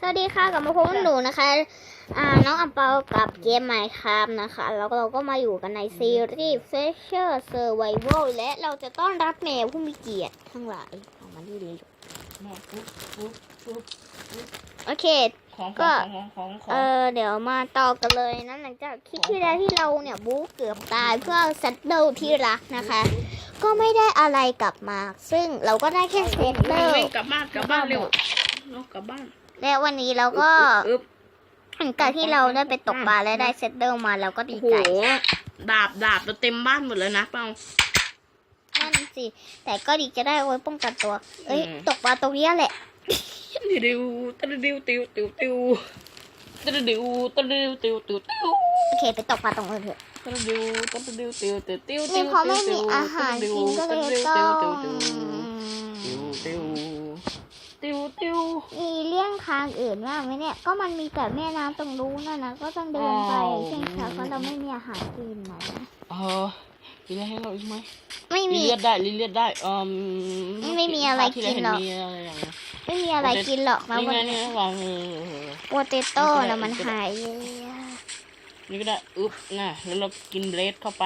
สวัสดีค่ะกลับมาพบกับหนูนะคะ อ่าน้องอัมเปากับเกมไมค์ครับนะคะ แล้วเราก็มาอยู่กันในซีรีส์ Fisher Survival และเราจะต้อนรับแมวผู้มีเกียรติทั้งหลายเอามาที่ดีมาปุ๊บปุ๊บปุ๊บโอเคของก็ของของของขเอองอเดี๋ยวมาต่อกันเลยนะหลังจากคลิปที่แล้วที่เราเนี่ยบู๊เกือบตายเพื่อเซตเดิลที่รักนะคะ ก็ไม่ได้อะไรกลับมา ซึ่งเราก็ได้แค่เซตเดิลวิ่งกลับบ้านกลับบ้านเร็ว เนาะกลับบ้าน และวันนี้เราก็อึ๊บหลังจากที่เราได้ไปตกปลาและได้เซตเดิลมาเราก็ดีโอ้โหใจ ดาบดาบเราเต็มบ้านหมดเลยนะเปล่านั่นสิ แต่ก็ดีจะได้เอาไว้ป้องกันตัว เอ้ย อืม ตกปลาตรงเนี้ยแหละ ดิวตะดิวติวติวติวตะดิวตะดิวติวติวติวโอเค ไปตกปลาตรงอื่นเถอะ ตะดิวตะดิวติวติวติวนี่เขาไม่มีอาหารกินก็เลยต้องติวติวติวติว มีเลี่ยงทางอื่นบ้างไหมเนี่ย ก็มันมีแต่แม่น้ำตรงนู้นน่ะนะ ก็ต้องเดินไปใช่ไหมคะเพราะเราไม่มีอาหารกินนะเออมีอะไรให้เราอีกไหมไม่ลิมี เลียดได้ลิเลียดได้อืมไม่มีอะไรกินหรอกมีอะไรอย่างเงี้ยไม่มีอะไรกินหรอกนะนี่วันไงนี้นี่วางเออ โปเตโต้นะมันหายเลยอะนี่ก็ได้อึ๊บนะแล้วเรากินเบรดเข้าไป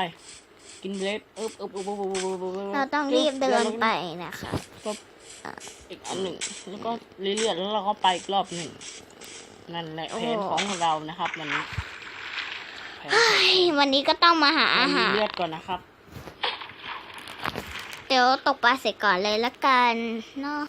กินเบรดอึ๊บอึ๊บอึ๊บอึ๊บอึ๊บอึ๊บอึ๊บเราต้องรีบเดินไปนะคะ อีกอันหนึ่งแล้วก็ลิเลียดแล้วเราก็ไปอีกรอบหนึ่งนั่นแหละแผนของเรานะครับวันนี้แผนเฮ้ยวันนี้ก็ต้องมาหาอาหารลิเลียดก่อนนะครับ เดี๋ยวตกปลาเสร็จก่อนเลยละกันเนาะ